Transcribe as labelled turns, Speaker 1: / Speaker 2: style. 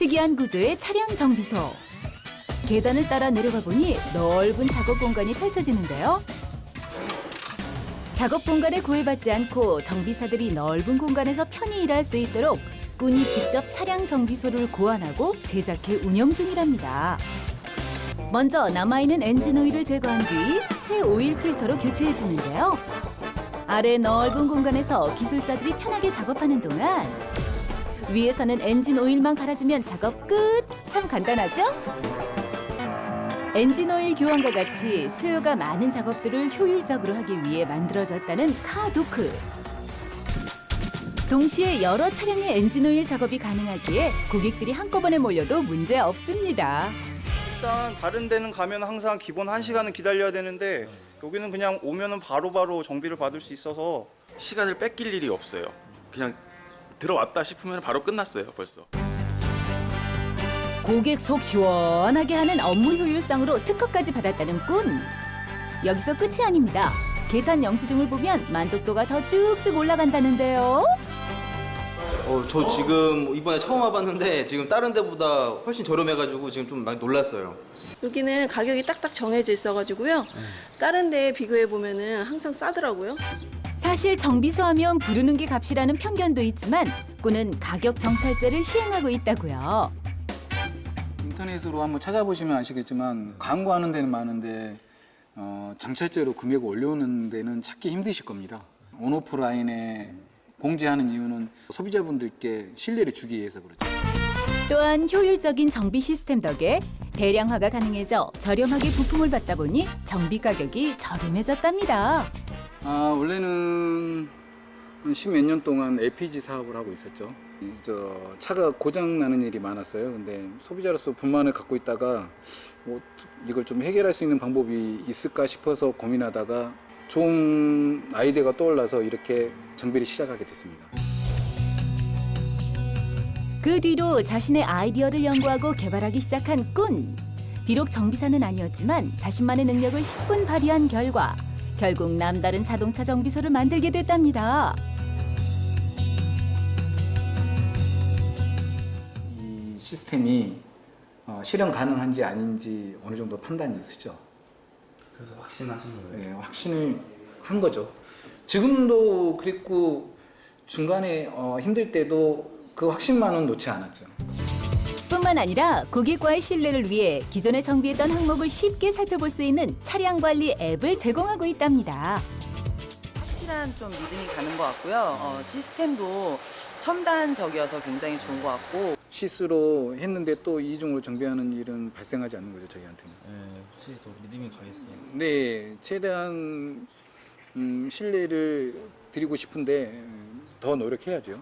Speaker 1: 특이한 구조의 차량 정비소. 계단을 따라 내려가 보니 넓은 작업 공간이 펼쳐지는데요. 작업 공간에 구애받지 않고 정비사들이 넓은 공간에서 편히 일할 수 있도록 꾼이 직접 차량 정비소를 고안하고 제작해 운영 중이랍니다. 먼저 남아있는 엔진 오일을 제거한 뒤 새 오일 필터로 교체해 주는데요. 아래 넓은 공간에서 기술자들이 편하게 작업하는 동안 위에서는 엔진 오일만 갈아주면 작업 끝! 참 간단하죠? 엔진 오일 교환과 같이 수요가 많은 작업들을 효율적으로 하기 위해 만들어졌다는 카도크. 동시에 여러 차량의 엔진 오일 작업이 가능하기에 고객들이 한꺼번에 몰려도 문제 없습니다.
Speaker 2: 일단 다른 데는 가면 항상 기본 1시간은 기다려야 되는데 여기는 그냥 오면은 바로바로 정비를 받을 수 있어서
Speaker 3: 시간을 뺏길 일이 없어요. 그냥 들어왔다 싶으면 바로 끝났어요, 벌써.
Speaker 1: 고객 속 시원하게 하는 업무 효율상으로 특허까지 받았다는 꾼. 여기서 끝이 아닙니다. 계산 영수증을 보면 만족도가 더 쭉쭉 올라간다는데요.
Speaker 4: 어, 저 지금 이번에 처음 와봤는데 지금 다른 데보다 훨씬 저렴해가지고 지금 좀 많이 놀랐어요.
Speaker 5: 여기는 가격이 딱딱 정해져 있어가지고요. 다른 데 비교해 보면은 항상 싸더라고요.
Speaker 1: 사실 정비소 하면 부르는 게 값이라는 편견도 있지만 꾼은 가격 정찰제를 시행하고 있다고요.
Speaker 6: 인터넷으로 한번 찾아보시면 아시겠지만 광고하는 데는 많은데 어, 정찰제로 금액을 올려오는 데는 찾기 힘드실 겁니다. 온오프라인에 공지하는 이유는 소비자분들께 신뢰를 주기 위해서 그렇죠.
Speaker 1: 또한 효율적인 정비 시스템 덕에 대량화가 가능해져 저렴하게 부품을 받다 보니 정비 가격이 저렴해졌답니다.
Speaker 6: 아 원래는 십몇 년 동안 LPG 사업을 하고 있었죠. 이, 저 차가 고장 나는 일이 많았어요. 근데 소비자로서 불만을 갖고 있다가 뭐 이걸 좀 해결할 수 있는 방법이 있을까 싶어서 고민하다가 좋은 아이디어가 떠올라서 이렇게 정비를 시작하게 됐습니다.
Speaker 1: 그 뒤로 자신의 아이디어를 연구하고 개발하기 시작한 꾼. 비록 정비사는 아니었지만 자신만의 능력을 10분 발휘한 결과 결국 남다른 자동차 정비소를 만들게 됐답니다.
Speaker 6: 이 시스템이 어, 실현 가능한지 아닌지 어느 정도 판단이 있으죠.
Speaker 4: 그래서 확신하신 거예요?
Speaker 6: 예, 확신을 한 거죠. 지금도 그랬고 중간에 어, 힘들 때도 그 확신만은 놓지 않았죠.
Speaker 1: 뿐만 아니라 고객과의 신뢰를 위해 기존에 정비했던 항목을 쉽게 살펴볼 수 있는 차량 관리 앱을 제공하고 있답니다.
Speaker 7: 확실한 좀 믿음이 가는 것 같고요. 어, 시스템도 첨단적이어서 굉장히 좋은 것 같고
Speaker 6: 실수로 했는데 또 이중으로 정비하는 일은 발생하지 않는 거죠 저희한테는.
Speaker 4: 네, 확실히 더 믿음이 가겠어요.
Speaker 6: 네, 최대한 음, 신뢰를 드리고 싶은데 음, 더 노력해야죠.